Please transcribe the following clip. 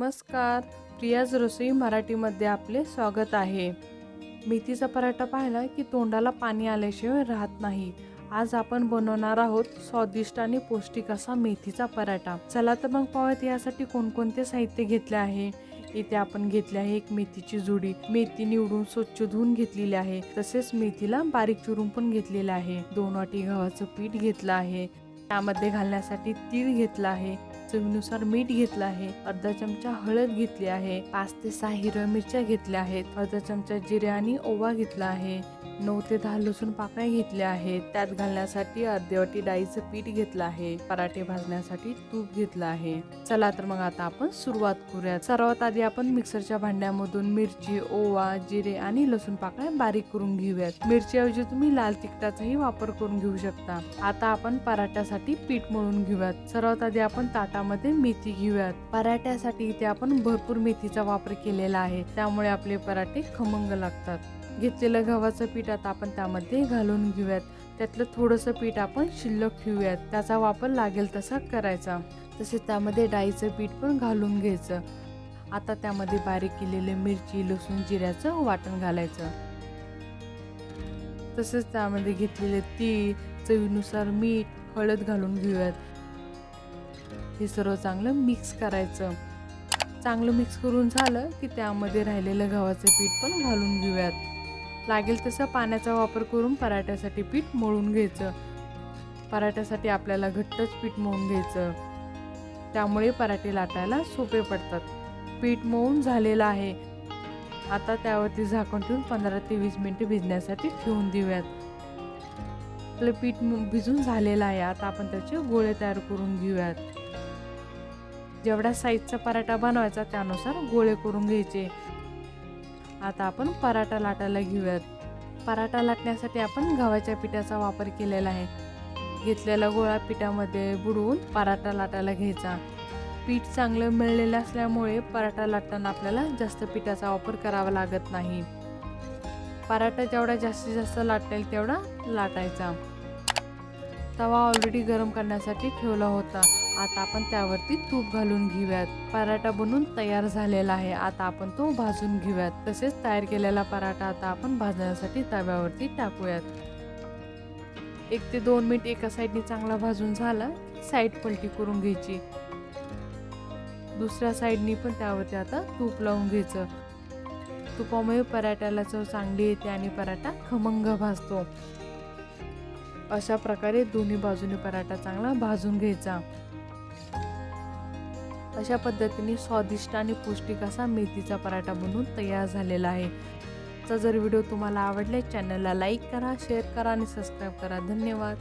नमस्कार. प्रियाज रसोई मराठीमध्ये आपले स्वागत आहे. मेथीचा पराठा पाहिला की तोंडाला पाणी आल्याशिवाय राहत नाही. आज आपण बनवणार आहोत स्वादिष्ट आणि पौष्टिक असा मेथीचा पराठा. चला तर मग पाहूयात यासाठी कोणकोणते साहित्य घेतले आहे. इथे आपण घेतले आहे एक मेथीची जुडी. मेथी निवडून स्वच्छ धुवून घेतलेली आहे. तसेच मेथीला बारीक चिरून पण घेतलेलं आहे. दोन वाटी गव्हाचं पीठ घेतलं आहे. त्यामध्ये घालण्यासाठी तीळ घेतला आहे. चवीनुसार मीठ घेतलं आहे अर्धा चमचा हळद घेतली आहे पाच ते सहा हिरव्या मिरच्या घेतल्या आहेत अर्धा चमचा जिरे आणि ओवा घेतला आहे. नऊ ते दहा लसूण पाकळ्या घेतल्या आहेत. त्यात घालण्यासाठी अर्धी डाळीचं पीठ घेतलं आहे. पराठे भाजण्यासाठी तूप घेतलं आहे. चला तर मग आता आपण सुरुवात करूयात सर्वात आधी आपण मिक्सरच्या भांड्यामधून मिरची ओवा जिरे आणि लसूण पाकळ्या बारीक करून घेऊयात. मिरचीऐवजी तुम्ही लाल तिखटाचाही वापर करून घेऊ शकता. आता आपण पराठ्यासाठी पीठ मळून घेऊयात. सर्वात आधी आपण ताटामध्ये मेथी घेऊयात. पराठ्यासाठी इथे आपण भरपूर मेथीचा वापर केलेला आहे. त्यामुळे आपले पराठे खमंग लागतात. घेतलेलं गव्हाचं पीठ आता आपण त्यामध्ये घालून घेऊयात. त्यातलं थोडंसं पीठ आपण शिल्लक ठेवूयात. त्याचा वापर लागेल तसा करायचा. तसेच त्यामध्ये डाळीचं पीठ पण घालून घ्यायचं. आता त्यामध्ये बारीक केलेले मिरची लसूण जिऱ्याचं वाटण घालायचं. तसेच त्यामध्ये घेतलेले तीळ चवीनुसार मीठ हळद घालून घेऊयात. हे सर्व चांगलं मिक्स करायचं. चांगलं मिक्स करून झालं की त्यामध्ये राहिलेलं गव्हाचं पीठ पण घालून घेऊयात. लागेल तसं पाण्याचा वापर करून पराठ्यासाठी पीठ मळून घ्यायचं. पराठ्यासाठी आपल्याला घट्टच पीठ मळून घ्यायचं. त्यामुळे पराठे लाटायला सोपे पडतात. पीठ मळून झालेलं आहे. आता त्यावरती झाकण ठेवून पंधरा ते वीस मिनटं भिजण्यासाठी ठेवून देऊयात. आपलं पीठ भिजून झालेलं आहे. आता आपण त्याचे गोळे तयार करून घेऊयात. जेवढ्या साईजचा पराठा बनवायचा त्यानुसार गोळे करून घ्यायचे. आता आपण पराठा लाटायला घेऊयात. पराठा लाटण्यासाठी आपण गव्हाच्या पिठाचा वापर केलेला आहे. घेतलेला गोळा पिठामध्ये बुडवून पराठा लाटायला घ्यायचा. पीठ चांगलं मिळलेलं असल्यामुळे पराठा लाटताना आपल्याला जास्त पिठाचा वापर करावा लागत नाही. पराठा जेवढा जास्तीत जास्त लाटेल येईल तेवढा लाटायचा. तवा ऑलरेडी गरम करण्यासाठी ठेवला होता. आता आपण त्यावरती तूप घालून घेऊयात. पराठा बनून तयार झालेला आहे. आता आपण तो भाजून घेऊयात. तसेच तयार केलेला पराठा आता आपण भाजण्यासाठी तव्यावरती टाकूयात. एक ते दोन मिनिट एका साईडने चांगला भाजून झाला साईड पलटी करून घ्यायची. दुसऱ्या साईडनी पण त्यावरती आता तूप लावून घ्यायचं. तुपामुळे पराठ्याला चव चांगली येते आणि पराठा खमंग भाजतो अशा प्रकारे दोन्ही बाजूने पराठा चांगला भाजून घ्यायचा. अशा पद्धतीने स्वादिष्ट आणि पौष्टिक असा मेथीचा पराठा बनवून तयार झालेला आहे. तर जर व्हिडिओ तुम्हाला आवडला चॅनलला लाईक करा शेअर करा आणि सबस्क्राईब करा. धन्यवाद.